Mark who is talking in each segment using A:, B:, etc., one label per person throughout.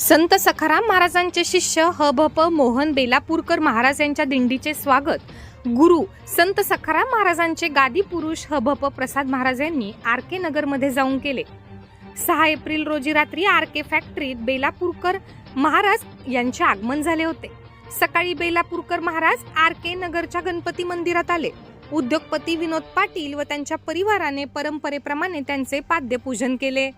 A: संत सखाराम महाराजांचे शिष्य ह भप मोहन बेलापूरकर महाराज यांच्या दिंडीचे स्वागत. गुरु संत सखाराम महाराजांचे गादी पुरुष हभप प्रसाद महाराज यांनी आर के नगरमध्ये जाऊन केले. सहा एप्रिल रोजी रात्री आर के फॅक्टरीत बेलापूरकर महाराज यांचे आगमन झाले होते. सकाळी बेलापूरकर महाराज आर के नगरच्या गणपती मंदिरात आले. उद्योगपती विनोद पाटील व त्यांच्या परिवाराने परंपरेप्रमाणे त्यांचे पाद्यपूजन केले.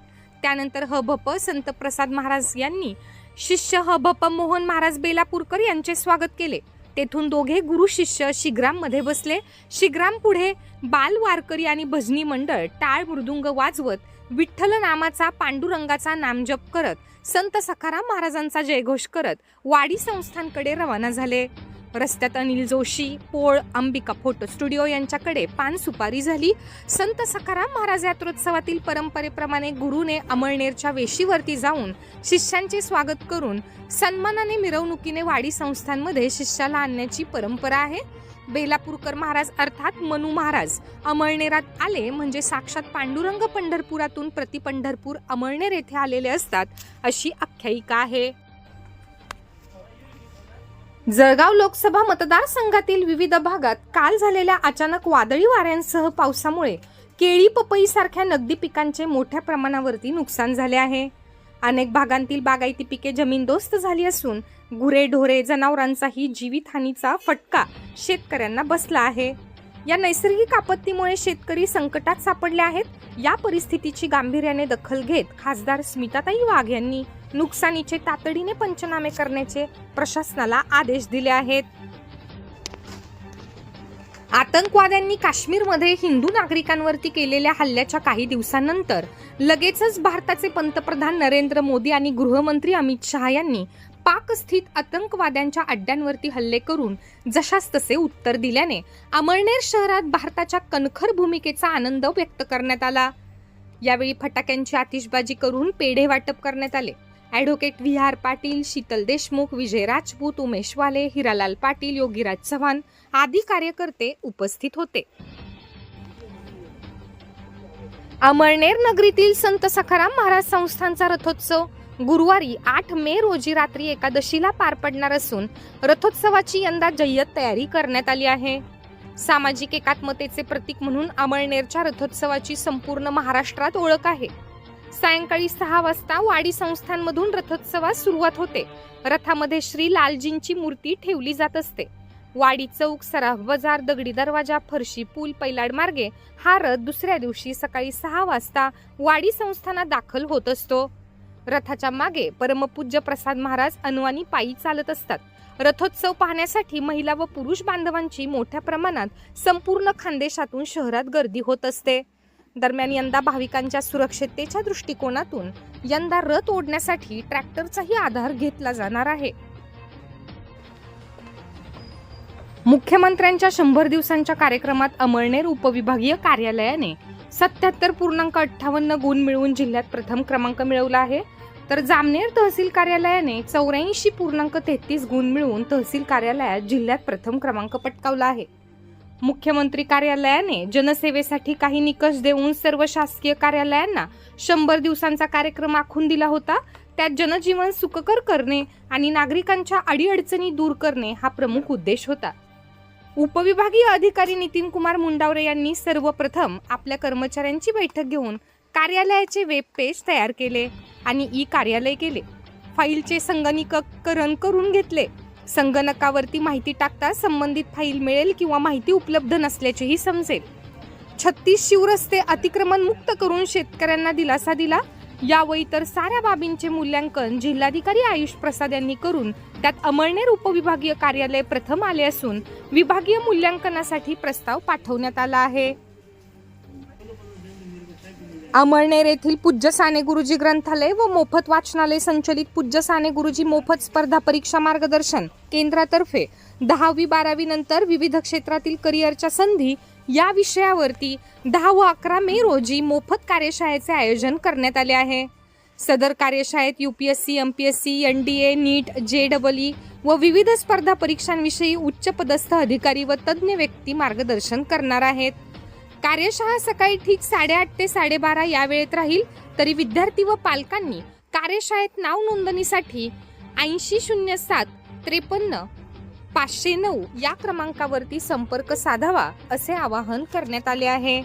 A: त्यानंतर ह भप संत प्रसाद महाराज यांनी शिष्य ह भप मोहन महाराज बेलापूरकर यांचे स्वागत केले. तेथून दोघे गुरु शिष्य शिग्राममध्ये बसले. शिग्राम पुढे बाल वारकरी आणि भजनी मंडळ टाळ मृदुंग वाजवत विठ्ठल नामाचा पांडुरंगाचा नामजप करत संत सखाराम महाराजांचा जयघोष करत वाडी संस्थांकडे रवाना झाले. रस्त्यात अनिल जोशी पोळ अंबिका फोटो स्टुडिओ यांच्याकडे पान सुपारी झाली. संत सखाराम महाराज यात्रोत्सवातील परंपरेप्रमाणे गुरुने अमळनेरच्या वेशीवरती जाऊन शिष्यांचे स्वागत करून सन्मानाने मिरवणुकीने वाडी संस्थांमध्ये शिष्याला आणण्याची परंपरा आहे. बेलापूरकर महाराज अर्थात मनु महाराज अमळनेरात आले म्हणजे साक्षात पांडुरंग पंढरपुरातून प्रति पंढरपूर अमळनेर येथे आलेले असतात अशी आख्यायिका आहे. जळगाव लोकसभा मतदारसंघातील विविध भागात काल झालेल्या अचानक वादळी वाऱ्यांसह पावसामुळे केळी पपई सारख्या नगदी पिकांचे मोठ्या प्रमाणावरती नुकसान झाले आहे. अनेक भागांतील बागायती पिके जमीनदोस्त झाली असून गुरेढोरे जनावरांचाही जीवितहानीचा फटका शेतकऱ्यांना बसला आहे. या नैसर्गिक आपत्तीमुळे शेतकरी संकटात सापडले आहेत. या परिस्थितीची गांभीर्याने दखल घेत खासदार स्मिताताई वाघ यांनी नुकसानीचे तातडीने पंचनामे करण्याचे प्रशासनाला आदेश दिले आहेत. आतंकवाद्यांनी काश्मीरमध्ये हिंदू नागरिकांवरती केलेल्या हल्ल्याच्या काही दिवसांनंतर लगेचच भारताचे पंतप्रधान नरेंद्र मोदी आणि गृहमंत्री अमित शहा यांनी पाकस्थित आतंकवाद्यांच्या अड्ड्यांवरती हल्ले करून जशास तसे उत्तर दिल्याने अमळनेर शहरात भारताच्या कणखर भूमिकेचा आनंद व्यक्त करण्यात आला. यावेळी फटाक्यांची आतिषबाजी करून पेढे वाटप करण्यात आले. Advocate V R Patil Sheetal Deshmukh Vijay Rajput Umesh Wale Hiralal Patil Yogiraj Chavan आदी कार्यकर्ते उपस्थित होते. अमळनेर नगरीतील संत सखाराम महाराज संस्थांचा रथोत्सव गुरुवारी आठ मे रोजी रात्री एकादशीला पार पडणार असून रथोत्सवाची यंदा जय्यत तयारी करण्यात आली आहे. सामाजिक एकात्मतेचे प्रतीक म्हणून अमळनेरच्या रथोत्सवाची संपूर्ण महाराष्ट्रात ओळख आहे. सायंकाळी सहा वाजता वाडी संस्थांमधून रथोत्सवास सुरुवात होते. रथामध्ये श्री लालजींची मूर्ती ठेवली जात असते. वाडी चौक सराफ बाजार दगडी दरवाजा फरशी पूल पैलाड मार्गे हा रथ दुसऱ्या दिवशी सकाळी सहा वाजता वाडी संस्थानात दाखल होत असतो. रथाच्या मागे परमपूज्य प्रसाद महाराज अनवानी पायी चालत असतात. रथोत्सव पाहण्यासाठी महिला व पुरुष बांधवांची मोठ्या प्रमाणात संपूर्ण खानदेशातून शहरात गर्दी होत असते. दरम्यान यंदा भाविकांच्या सुरक्षिततेच्या दृष्टिकोनातून यंदा रथ ओढण्यासाठी ट्रॅक्टरचाही आधार घेतला जाणार आहे. मुख्यमंत्र्यांच्या शंभर दिवसांच्या कार्यक्रमात अमळनेर उपविभागीय कार्यालयाने सत्याहत्तर पूर्णांक अठ्ठावन्न गुण मिळवून जिल्ह्यात प्रथम क्रमांक मिळवला आहे. तर जामनेर तहसील कार्यालयाने चौऱ्याऐंशी पूर्णांक तेहतीस गुण मिळवून तहसील कार्यालयात जिल्ह्यात प्रथम क्रमांक पटकावला आहे. मुख्यमंत्री कार्यालयाने जनसेवेसाठी काही निकष देऊन सर्व शासकीय कार्यालयांना शंभर दिवसांचा कार्यक्रम आखून दिला होता. त्यात जनजीवन सुखकर करणे आणि नागरिकांच्या अडीअडचणी दूर करणे हा प्रमुख उद्देश होता. उपविभागीय अधिकारी नितीन कुमार मुंडावरे यांनी सर्वप्रथम आपल्या कर्मचाऱ्यांची बैठक घेऊन कार्यालयाचे वेब पेज तयार केले आणि ई कार्यालय केले. फाईलचे संगणकीकरण करून घेतले. संगणकावरती माहिती टाकता संबंधित फाईल मिळेल किंवा माहिती उपलब्ध नसल्याचेही समजेल. छत्तीस शिवरस्ते अतिक्रमण मुक्त करून शेतकऱ्यांना दिलासा दिला. या इतर साऱ्या बाबींचे मूल्यांकन जिल्हाधिकारी आयुष प्रसाद यांनी करून त्यात अमळनेर उपविभागीय कार्यालय प्रथम आले असून विभागीय मूल्यांकनासाठी प्रस्ताव पाठवण्यात आला आहे. अमळनेर येथील पूज्य साने गुरुजी ग्रंथालय व मोफत वाचनालय संचलित पूज्य साने गुरुजी मोफत स्पर्धा परीक्षा मार्गदर्शन केंद्रातर्फे दहावी बारावी नंतर विविध क्षेत्रातील करिअरच्या संधी या विषयावरती दहा व अकरा मे रोजी मोफत कार्यशाळेचे आयोजन करण्यात आले आहे. सदर कार्यशाळेत U P S C M P S C N D A NEET J double E व विविध स्पर्धा परीक्षांविषयी उच्च पदस्थ अधिकारी व तज्ज्ञ व्यक्ती मार्गदर्शन करणार आहेत. कार्यशाळा सकाळी ठीक साडेआठ ते साडेबारा या वेळेत राहील तरी विद्यार्थी व पालकांनी कार्यशाळेत नाव नोंदणीसाठी ऐंशी शून्य सात त्रेपन्न पाचशे नऊ या क्रमांकावरती संपर्क साधावा असे आवाहन करण्यात आले आहे.